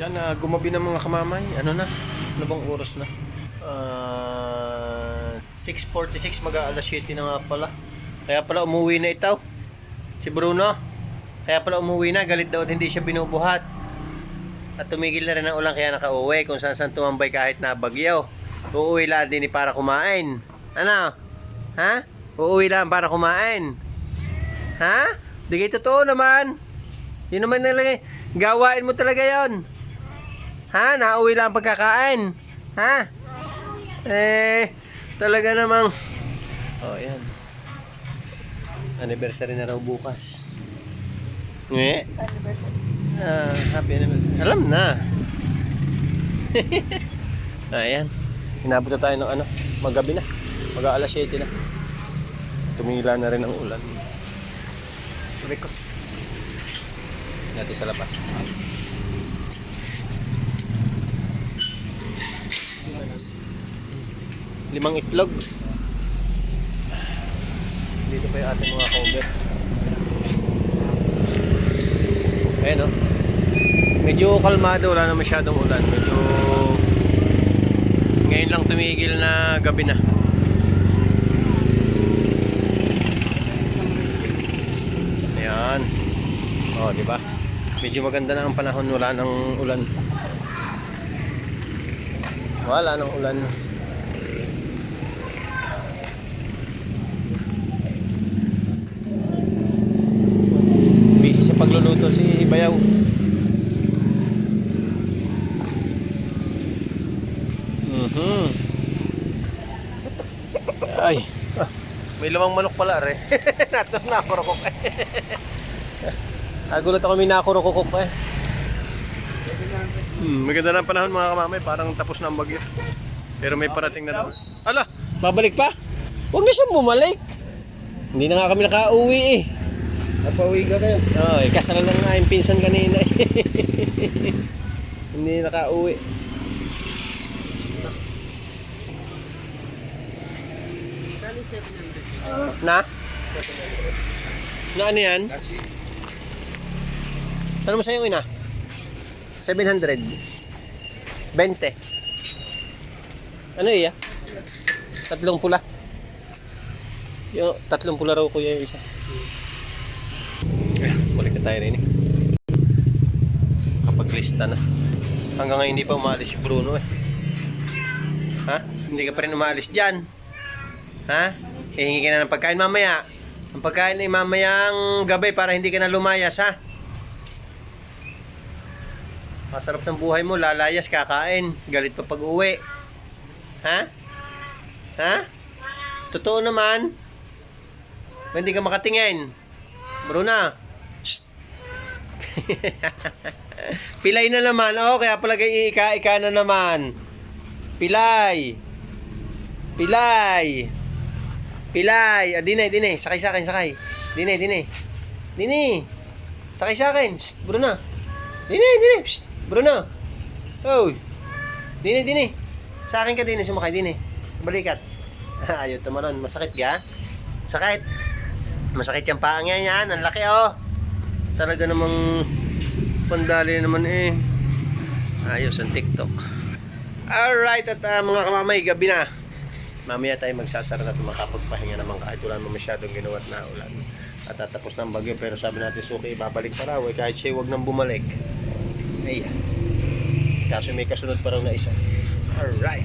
Yan, ah, gumabi ng mga kamamay. Ano na? Ano bang oras na? Ah, 6.46, mag alas 7 na nga pala. Kaya pala umuwi na itaw. Si Bruno. Kaya pala umuwi na, galit daw at hindi siya binubuhat. At tumigil na rin ang ulan kaya nakauwi kung saan saan tumambay kahit na bagyo. Uuwi lang din para kumain. Ano? Ha? Uuwi lang para kumain. Ha? Di kayo totoo naman. Yun naman talaga. Gawain mo talaga yon. Ha? Nauwi lang pagkakain. Ha? Eh, talaga namang. Oh, yan. Anniversary na raw bukas. Nge? Anniversary. Ah, happy anniversary. Alam na. Ayan. Inabot na tayo ng ano, magabi na. Mag alas 7 na. Tumila na rin ang ulan. Sabi ko. Natin sa labas. Limang itlog. Dito pa yung ating mga cover. Ayan o. Medyo kalmado, wala na masyadong ulan. Medyo ngayon lang tumigil na gabi na. Ayan. Oh, di ba? Medyo maganda na ang panahon, wala nang ulan. Wala nang ulan. Si Bayaw. Mhm. Ay. Ah, may lamang manok pala re. Nato na kurukok. Nagulat ako may nakurukok eh. Hmm, maganda na ang panahon mga kamamay, parang tapos na ang bagyo. Pero may parating na naman. Ala, babalik pa? Huwag na siyang bumalik. Hindi na nga kami nakauwi eh. Napauwi ka kayo. Oo, oh, kasal na nga yung pinsan kanina eh. Hindi nakauwi. Na? Na ano yan? Tanong mo sa'yo ina? 700. 20. Ano iya? Tatlong pula. Yung tatlong pula raw kuya yung isa. Balik na tayo rin eh. Kapag lista na. Hanggang ngayon hindi pa umalis si Bruno eh. Ha? Hindi ka pa rin umalis dyan. Ha? Hihingi ka na ng pagkain mamaya. Ang pagkain ay mamayang gabi para hindi ka na lumayas ha. Masarap ng buhay mo, lalayas, kakain. Galit pa pag uwi. Ha? Ha? Totoo naman. Hindi ka makatingin. Bruna. Pilay na naman. Oh, kaya pala kayo ika-ika na naman. Pilay. Pilay. Pilay. Ah, dine, dine. Sakay sa akin, sakay. Dine, dine. Dine. Sakay sa akin. Shh, Bruna. Dine, dine. Shh, Bruno. Oh. Dine, dine. Sa akin ka dine, sumakay dine. Balikat. Ayaw tumalon. Masakit ka? Sakit. Masakit yung paa niya yan. Ang laki oh. Talaga namang pandali naman eh. Ayos ang TikTok. Alright, at ah, mga kamamay, gabi na. Mamaya tayo magsasara na at makapagpahinga naman kahit wala naman masyadong ginawa at na ulan. At tatapos ng bagyo pero sabi natin suki babalik pa raw eh, kahit siya wag nang bumalik. Ayan. Kaso may kasunod pa raw na isa. Alright.